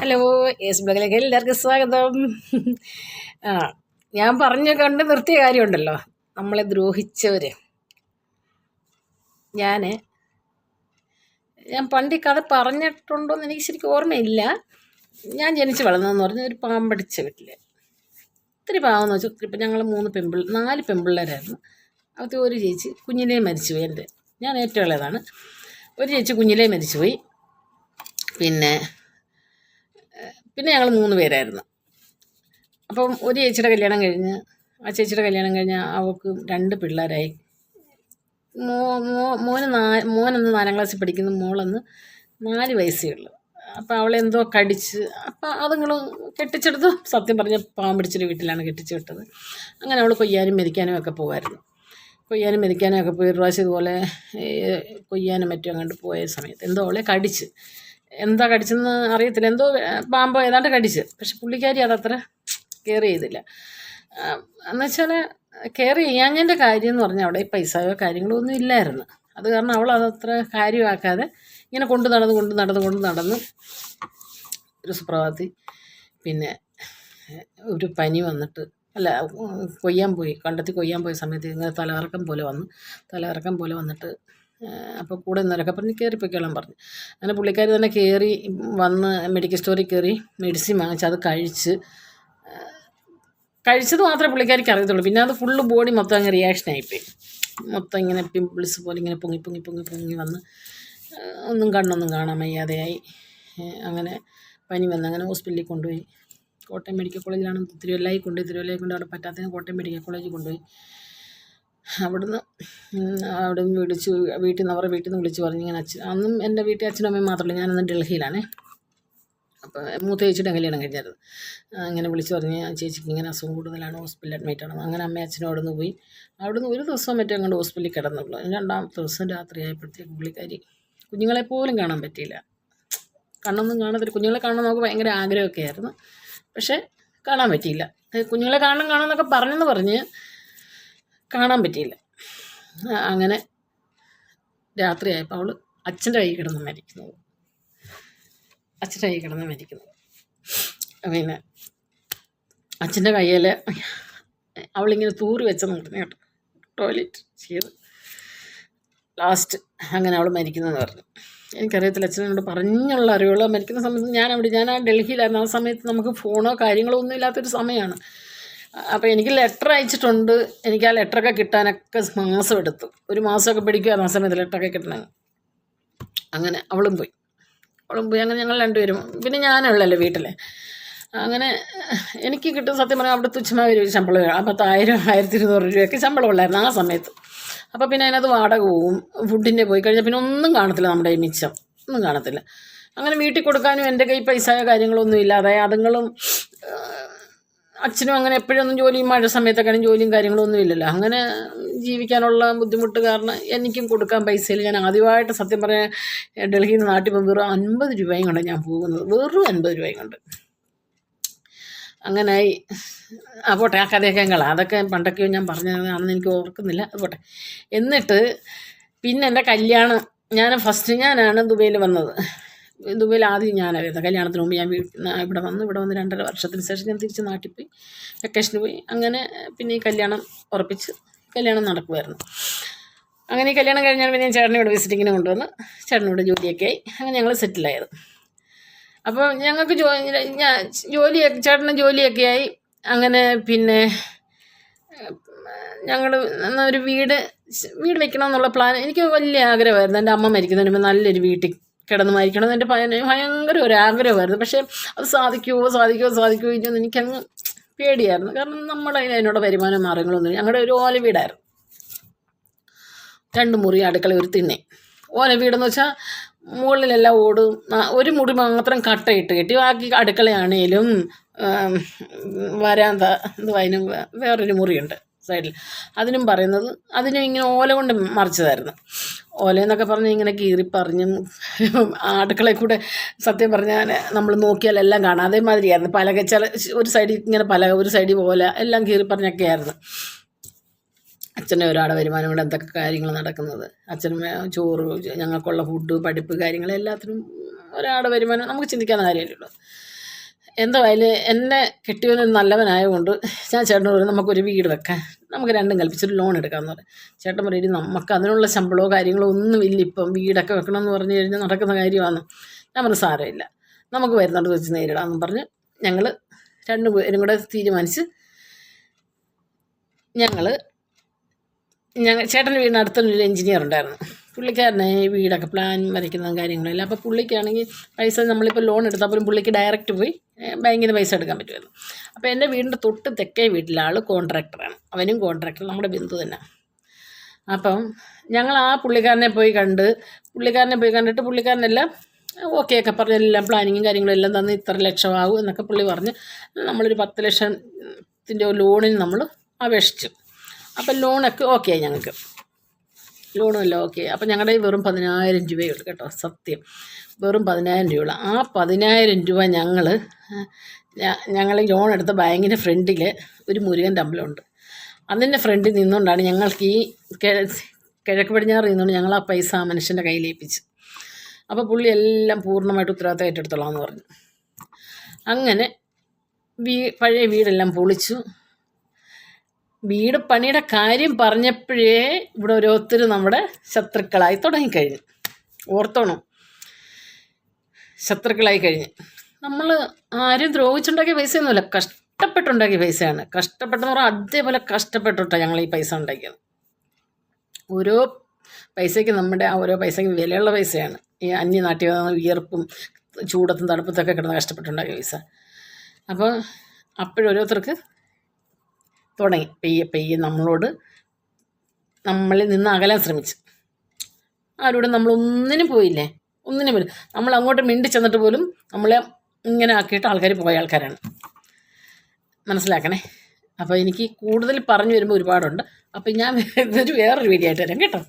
Hello യേശു ബ്ലോഗിലേക്ക് എല്ലാവർക്കും സ്വാഗതം. ആ ഞാൻ പറഞ്ഞു കണ്ട് നിർത്തിയ കാര്യമുണ്ടല്ലോ. നമ്മളെ ദ്രോഹിച്ചവർ ഞാൻ ഞാൻ പണ്ട് ഈ കഥ പറഞ്ഞിട്ടുണ്ടോ എന്ന് എനിക്ക് ശരിക്കും ഓർമ്മയില്ല. ഞാൻ ജനിച്ച് വളർന്നതെന്ന് പറഞ്ഞ ഒരു പാമ്പടിച്ച വീട്ടിൽ ഒത്തിരി പാവെന്ന് വെച്ചാൽ ഇപ്പം ഞങ്ങൾ മൂന്ന് പെമ്പിൾ നാല് പെമ്പിള്ളേരായിരുന്നു. അത് ഒരു ചേച്ചി കുഞ്ഞിലേ മരിച്ചുപോയി. എന്റെ ഞാൻ ഏറ്റവും ഇളയതാണ്. ഒരു ചേച്ചി കുഞ്ഞിലേ മരിച്ചുപോയി. പിന്നെ പിന്നെ ഞങ്ങൾ മൂന്ന് പേരായിരുന്നു. അപ്പം ഒരു ചേച്ചിയുടെ കല്യാണം കഴിഞ്ഞ് ആ ചേച്ചിയുടെ കല്യാണം കഴിഞ്ഞ് അവൾക്ക് രണ്ട് പിള്ളേരായി. മോ മോ മോന് നാ മോനൊന്ന് നാലാം ക്ലാസ്സിൽ പഠിക്കുന്നു മോളൊന്ന് നാല് വയസ്സേ ഉള്ളു. അപ്പം അവളെന്തോ കടിച്ച് അപ്പം അതുങ്ങൾ കെട്ടിച്ചെടുത്ത്. സത്യം പറഞ്ഞ പാമ്പിടിച്ചൊരു വീട്ടിലാണ് കെട്ടിച്ചു വിട്ടത്. അങ്ങനെ അവൾ കൊയ്യാനും മെതിക്കാനും ഒക്കെ പോകുമായിരുന്നു കൊയ്യാനും മെതിക്കാനും ഒക്കെ പോയി ഒരു പ്രാവശ്യം ഇതുപോലെ കൊയ്യാനും മറ്റും അങ്ങോട്ട് പോയ സമയത്ത് എന്തോ അവളെ കടിച്ച്. എന്താ കടിച്ചെന്ന് അറിയത്തില്ല. എന്തോ പാമ്പോ ഏതാണ്ട് കടിച്ച്. പക്ഷെ പുള്ളിക്കാരി അതത്ര കെയർ ചെയ്തില്ല. എന്നുവെച്ചാൽ കെയർ ചെയ്യാഞ്ഞതിന്റെ കാര്യം എന്ന് പറഞ്ഞാൽ അവിടെ പൈസയോ കാര്യങ്ങളോ ഒന്നും ഇല്ലായിരുന്നു. അത് കാരണം അവൾ അതത്ര കാര്യമാക്കാതെ ഇങ്ങനെ കൊണ്ടു നടന്ന് കൊണ്ട് നടന്ന് കൊണ്ട് നടന്ന് ഒരു സുപ്രഭാതി. പിന്നെ ഒരു പനി വന്നിട്ട് അല്ല കൊയ്യാൻ പോയി. കണ്ടെത്തി കൊയ്യാൻ പോയ സമയത്ത് ഇങ്ങനെ തലകറക്കം പോലെ വന്നു തലകറക്കം പോലെ വന്നിട്ട് അപ്പോൾ കൂടെ നിന്നവരൊക്കെ പറഞ്ഞ് കയറിപ്പോയിക്കോളാൻ പറഞ്ഞു. അങ്ങനെ പുള്ളിക്കാരി തന്നെ കയറി വന്ന് മെഡിക്കൽ സ്റ്റോറിൽ കയറി മെഡിസിൻ വാങ്ങിച്ച് അത് കഴിച്ച് കഴിച്ചത് മാത്രമേ പുള്ളിക്കാരിക്ക് അറിയത്തുള്ളൂ. പിന്നെ അത് ഫുള്ള് ബോഡി മൊത്തം അങ്ങ് റിയാക്ഷൻ ആയിപ്പോയി. മൊത്തം ഇങ്ങനെ പിമ്പിൾസ് പോലെ ഇങ്ങനെ പൊങ്ങി പൊങ്ങി പൊങ്ങി പൊങ്ങി വന്ന് ഒന്നും കണ്ണൊന്നും കാണാൻ വയ്യാതെയായി. അങ്ങനെ പനി വന്ന് അങ്ങനെ ഹോസ്പിറ്റലിൽ കൊണ്ടുപോയി. കോട്ടയം മെഡിക്കൽ കോളേജിലാണ് തിരുവല്ലായി കൊണ്ടുപോയി തിരുവല്ലായി കൊണ്ട് അവിടെ പറ്റാത്തതിന് കോട്ടയം മെഡിക്കൽ കോളേജിൽ കൊണ്ടുപോയി. അവിടുന്ന് അവിടെ നിന്ന് വിളിച്ച് വീട്ടിൽ നിന്ന് അവരുടെ വീട്ടിൽ നിന്ന് വിളിച്ച് പറഞ്ഞു ഇങ്ങനെ അച്ഛൻ അന്നും എന്റെ വീട്ടിൽ അച്ഛനും അമ്മയും മാത്രമല്ല ഞാനന്ന് ഡൽഹിയിലാണേ. അപ്പോൾ മൂത്ത ചേച്ചിയുടെ കല്യാണം കഴിഞ്ഞായിരുന്നു. അങ്ങനെ വിളിച്ച് പറഞ്ഞ് ചേച്ചിക്ക് ഇങ്ങനെ അസുഖം കൂടുതലാണ് ഹോസ്പിറ്റലിൽ അഡ്മിറ്റ് ആണ് അങ്ങനെ അമ്മ അച്ഛനും അവിടെ നിന്ന് പോയി. അവിടെ നിന്ന് ഒരു ദിവസം മറ്റേ അങ്ങോട്ട് ഹോസ്പിറ്റലിൽ കിടന്നുള്ളൂ. രണ്ടാമത്തെ ദിവസം രാത്രി ആയപ്പോഴത്തേക്ക് പുള്ളിക്കാരി കുഞ്ഞുങ്ങളെ പോലും കാണാൻ പറ്റിയില്ല. കണ്ണൊന്നും കാണത്തില്ല. കുഞ്ഞുങ്ങളെ കാണാൻ നമുക്ക് ഭയങ്കര ആഗ്രഹമൊക്കെ ആയിരുന്നു പക്ഷേ കാണാൻ പറ്റിയില്ല. കുഞ്ഞുങ്ങളെ കാണണം കാണാമെന്നൊക്കെ പറഞ്ഞെന്ന് പറഞ്ഞ് കാണാൻ പറ്റിയില്ല. അങ്ങനെ രാത്രിയായപ്പോൾ അവൾ അച്ഛന്റെ കൈ കിടന്ന് മരിക്കുന്നത്. അച്ഛന്റെ കൈ കിടന്ന് മരിക്കുന്നത്. പിന്നെ അച്ഛന്റെ കയ്യിൽ അവളിങ്ങനെ തൂറി വെച്ചെന്ന് പറഞ്ഞു കേട്ടോ. ടോയ്ലറ്റ് ചെയ്ത് ലാസ്റ്റ് അങ്ങനെ അവൾ മരിക്കുന്നതെന്ന് പറഞ്ഞു. എനിക്കറിയത്തില്ല അച്ഛനോട് പറഞ്ഞുള്ള അറിവുള്ള മരിക്കുന്ന സമയത്ത് ഞാൻ അവിടെ ഞാൻ ആ ഡൽഹിയിലായിരുന്നു. ആ സമയത്ത് നമുക്ക് ഫോണോ കാര്യങ്ങളോ ഒന്നും ഇല്ലാത്തൊരു സമയമാണ് അപ്പോൾ എനിക്ക് ലെറ്റർ അയച്ചിട്ടുണ്ട്. എനിക്ക് ആ ലെറ്ററൊക്കെ കിട്ടാനൊക്കെ മാസം എടുത്തു ഒരു മാസമൊക്കെ പിടിക്കുമായിരുന്നു ആ സമയത്ത് ലെറ്ററൊക്കെ കിട്ടണമെങ്കിൽ അങ്ങനെ അവളും പോയി. അവളും പോയി. അങ്ങനെ ഞങ്ങൾ രണ്ടുപേരും. പിന്നെ ഞാനുള്ളല്ലോ വീട്ടിലെ. അങ്ങനെ എനിക്ക് കിട്ടും സത്യം പറഞ്ഞാൽ അവിടെ തുച്ഛമായ ഒരു ശമ്പളം അപ്പോൾ പത്തായിരം ആയിരത്തി ഇരുന്നൂറ് രൂപയൊക്കെ ശമ്പളം ഉള്ളായിരുന്നു ആ സമയത്ത്. അപ്പോൾ പിന്നെ അതിനകത്ത് വാടക പോവും. ഫുഡിന്റെ പോയി കഴിഞ്ഞാൽ പിന്നെ ഒന്നും കാണത്തില്ല നമ്മുടെ ഈ മിച്ചം. ഒന്നും കാണത്തില്ല. അങ്ങനെ വീട്ടിൽ കൊടുക്കാനും എന്റെ കയ്യിൽ പൈസയോ കാര്യങ്ങളൊന്നും ഇല്ലാതെ അതുങ്ങളും അച്ഛനും അങ്ങനെ എപ്പോഴൊന്നും ജോലിയും മഴ സമയത്തൊക്കെയാണെങ്കിൽ ജോലിയും കാര്യങ്ങളൊന്നും ഇല്ലല്ലോ. അങ്ങനെ ജീവിക്കാനുള്ള ബുദ്ധിമുട്ട് കാരണം എനിക്കും കൊടുക്കാൻ പൈസയിൽ ഞാൻ ആദ്യമായിട്ട് സത്യം പറയാൻ ഡൽഹിയിൽ നിന്ന് നാട്ടിൽ പോകുമ്പോൾ വെറും അൻപത് രൂപയും കൊണ്ട് ഞാൻ പോകുന്നത്. വെറും അൻപത് രൂപയും കൊണ്ട്. അങ്ങനെ ആ പോട്ടെ ആ കഥയൊക്കെ കളാം. അതൊക്കെ പണ്ടൊക്കെയോ ഞാൻ പറഞ്ഞതാണെന്ന് എനിക്ക് ഓർക്കുന്നില്ല. അത് പോട്ടെ. എന്നിട്ട് പിന്നെ എന്റെ കല്യാണം ഞാൻ ഫസ്റ്റ് ഞാനാണ് ദുബൈയിൽ വന്നത്. ദുബൈയിൽ ആദ്യം ഞാൻ വരുന്നത്. കല്യാണത്തിന് മുമ്പ് ഞാൻ ഇവിടെ വന്നു. ഇവിടെ വന്ന് രണ്ടര വർഷത്തിന് ശേഷം ഞാൻ തിരിച്ച് നാട്ടിൽ പോയി. വെക്കേഷന് പോയി. അങ്ങനെ പിന്നെ ഈ കല്യാണം ഉറപ്പിച്ച് കല്യാണം നടക്കുമായിരുന്നു അങ്ങനെ ഈ കല്യാണം കഴിഞ്ഞാൽ പിന്നെ ഞാൻ ചേട്ടനെ ഇവിടെ വിസിറ്റിങ്ങിന് കൊണ്ടുവന്ന് ചേട്ടനോട് ജോലിയൊക്കെ ആയി. അങ്ങനെ ഞങ്ങൾ സെറ്റിലായത് അപ്പോൾ ഞങ്ങൾക്ക് ജോലി ഞാൻ ജോലിയൊക്കെ ചേട്ടന് ജോലിയൊക്കെ ആയി. അങ്ങനെ പിന്നെ ഞങ്ങൾ ഒരു വീട് വീട് വെക്കണമെന്നുള്ള പ്ലാൻ എനിക്ക് വലിയ ആഗ്രഹമായിരുന്നു. എന്റെ അമ്മ മരിക്കുന്നതിന് മുമ്പ് നല്ലൊരു വീട്ടിൽ കിടന്ന് മരിക്കണം എന്റെ ഭയങ്കര ഒരു ആഗ്രഹമായിരുന്നു. പക്ഷേ അത് സാധിക്കുമോ സാധിക്കുമോ സാധിക്കുമോ ഇല്ലെന്ന് എനിക്കങ്ങ് പേടിയായിരുന്നു. കാരണം നമ്മുടെ അതിനോട് വരുമാനം മാർഗങ്ങളൊന്നും ഞങ്ങളുടെ ഒരു ഓല വീടായിരുന്നു. രണ്ട് മുറി അടുക്കള ഒരു തിണ്ണെ. ഓല വീടെന്ന് വെച്ചാൽ മുകളിലെല്ലാം ഓടും. ഒരു മുറി മാത്രം കട്ടയിട്ട് കെട്ടി. ബാക്കി അടുക്കളയാണേലും വരാന്ത അതിനും വേറൊരു മുറിയുണ്ട് സൈഡിൽ. അതിനും പറയുന്നത് അതിനും ഇങ്ങനെ ഓല കൊണ്ട് മറിച്ചതായിരുന്നു. ഓല എന്നൊക്കെ പറഞ്ഞ് ഇങ്ങനെ കീറി പറഞ്ഞും അടുക്കളയിൽ കൂടെ സത്യം പറഞ്ഞാൽ നമ്മൾ നോക്കിയാൽ എല്ലാം കാണാം. അതേമാതിരിയായിരുന്നു. പലക ചില ഒരു സൈഡിൽ ഇങ്ങനെ പലക ഒരു സൈഡിൽ ഓല എല്ലാം കീറി പറഞ്ഞൊക്കെ ആയിരുന്നു. അച്ഛന്റെ ഒരാടെ വരുമാനം കൊണ്ട് എന്തൊക്കെ കാര്യങ്ങൾ നടക്കുന്നത്. അച്ഛനും ചോറ് ഞങ്ങൾക്കുള്ള ഫുഡ് പഠിപ്പ് കാര്യങ്ങൾ എല്ലാത്തിനും ഒരാടെ വരുമാനം നമുക്ക് ചിന്തിക്കാൻ കാര്യമല്ലേ എന്തായാലും എന്നെ കെട്ടിയവന് നല്ലവനായതുകൊണ്ട് ഞാൻ ചേട്ടൻ പറഞ്ഞു നമുക്കൊരു വീട് വെക്കാൻ. നമുക്ക് രണ്ടും കൽപ്പിച്ചൊരു ലോൺ എടുക്കാമെന്ന് പറഞ്ഞു. ചേട്ടൻ പറയും "എടി, നമുക്ക് അതിനുള്ള ശമ്പളമോ കാര്യങ്ങളോ ഒന്നുമില്ല ഇപ്പം. വീടൊക്കെ വെക്കണമെന്ന് പറഞ്ഞു കഴിഞ്ഞാൽ നടക്കുന്ന കാര്യമാണ് ഞാൻ പറഞ്ഞു സാരമില്ല. നമുക്ക് വരുന്നുണ്ട് വെച്ച് നേരിടാമെന്ന് പറഞ്ഞ്. ഞങ്ങൾ രണ്ടു പേരും കൂടെ തീരുമാനിച്ച് ഞങ്ങൾ ഞങ്ങൾ ചേട്ടന്റെ വീടിനടുത്തൊരു എഞ്ചിനീയർ ഉണ്ടായിരുന്നു. പുള്ളിക്കാരനെ ഈ വീടൊക്കെ പ്ലാൻ വരയ്ക്കുന്നതും കാര്യങ്ങളെല്ലാം അപ്പോൾ പുള്ളിക്കാണെങ്കിൽ പൈസ നമ്മളിപ്പോൾ ലോൺ എടുത്താൽ പോലും പുള്ളിക്ക് ഡയറക്റ്റ് പോയി ബാങ്കിൽ നിന്ന് പൈസ എടുക്കാൻ പറ്റുമായിരുന്നു. അപ്പോൾ എന്റെ വീടിന്റെ തൊട്ട് തെക്കേ വീട്ടിലെ ആൾ കോൺട്രാക്ടറാണ് അവനും കോൺട്രാക്ടർ നമ്മുടെ ബിന്ദു തന്നെ. അപ്പം ഞങ്ങൾ ആ പുള്ളിക്കാരനെ പോയി കണ്ട് പുള്ളിക്കാരനെ പോയി കണ്ടിട്ട് പുള്ളിക്കാരനെല്ലാം ഓക്കെ ഒക്കെ പറഞ്ഞ്. എല്ലാം പ്ലാനിങ്ങും കാര്യങ്ങളും എല്ലാം തന്ന് ഇത്ര ആവും എന്നൊക്കെ പുള്ളി പറഞ്ഞ്. നമ്മളൊരു പത്ത് ലക്ഷത്തിന്റെ ലോണിന് നമ്മൾ അപേക്ഷിച്ചു. അപ്പം ലോണൊക്കെ ഓക്കെ ഞങ്ങൾക്ക്. ലോണും എല്ലാം ഓക്കെ. അപ്പം ഞങ്ങളുടെ വെറും പതിനായിരം രൂപയുള്ളൂ കേട്ടോ സത്യം. വെറും പതിനായിരം രൂപയുള്ളൂ. ആ പതിനായിരം രൂപ ഞങ്ങൾ ഞങ്ങൾ ലോൺ എടുത്ത ബാങ്കിന്റെ ഫ്രണ്ടിൽ ഒരു മുരുകന്റെ അമ്പലമുണ്ട് അതിന്റെ ഫ്രണ്ടിൽ നിന്നുകൊണ്ടാണ് ഞങ്ങൾക്ക് ഈ കിഴക്ക് പടിഞ്ഞാറ് നിന്നുകൊണ്ട് ഞങ്ങൾ ആ പൈസ ആ മനുഷ്യന്റെ കയ്യിലേൽപ്പിച്ച് അപ്പോൾ പുള്ളി എല്ലാം പൂർണമായിട്ട് ഉത്തരവാദിത്തം ഏറ്റെടുത്തോളാം എന്ന് പറഞ്ഞു. അങ്ങനെ വീ പഴയ വീടെല്ലാം പൊളിച്ചു. വീട് പണിയുടെ കാര്യം പറഞ്ഞപ്പോഴേ ഇവിടെ ഓരോരുത്തർ നമ്മുടെ ശത്രുക്കളായി തുടങ്ങിക്കഴിഞ്ഞു. ഓർത്തോണം. ശത്രുക്കളായി കഴിഞ്ഞ്. നമ്മൾ ആരും ദ്രോഹിച്ചുണ്ടാക്കിയ പൈസയൊന്നുമില്ല. കഷ്ടപ്പെട്ടുണ്ടാക്കിയ പൈസയാണ്. കഷ്ടപ്പെട്ടെന്ന് പറഞ്ഞാൽ അതേപോലെ കഷ്ടപ്പെട്ടിട്ടാണ് ഞങ്ങൾ ഈ പൈസ ഉണ്ടാക്കിയത്. ഓരോ പൈസയ്ക്ക് നമ്മുടെ ആ ഓരോ പൈസയ്ക്ക് വിലയുള്ള പൈസയാണ്. ഈ അന്യനാട്ടിൽ വിയർപ്പും ചൂടത്തും തണുപ്പത്തൊക്കെ കിടന്ന് കഷ്ടപ്പെട്ടുണ്ടാക്കിയ പൈസ. അപ്പോൾ അപ്പോഴോരോരുത്തർക്ക് തുടങ്ങി പെയ്യെ പെയ്യെ നമ്മളോട് നമ്മളിൽ നിന്ന് അകലാൻ ശ്രമിച്ചു. ആരോടും നമ്മളൊന്നിനും പോയില്ലേ? ഒന്നിനും പോയില്ല. നമ്മൾ അങ്ങോട്ട് മിണ്ടി ചെന്നിട്ട് പോലും നമ്മളെ ഇങ്ങനെ ആക്കിയിട്ട് ആൾക്കാർ പോയ ആൾക്കാരാണ്. മനസ്സിലാക്കണേ? അപ്പോൾ എനിക്ക് കൂടുതൽ പറഞ്ഞു വരുമ്പോൾ ഒരുപാടുണ്ട്. അപ്പോൾ ഞാൻ ഇതൊരു വേറൊരു വീഡിയോ ആയിട്ട് വരാം കേട്ടോ.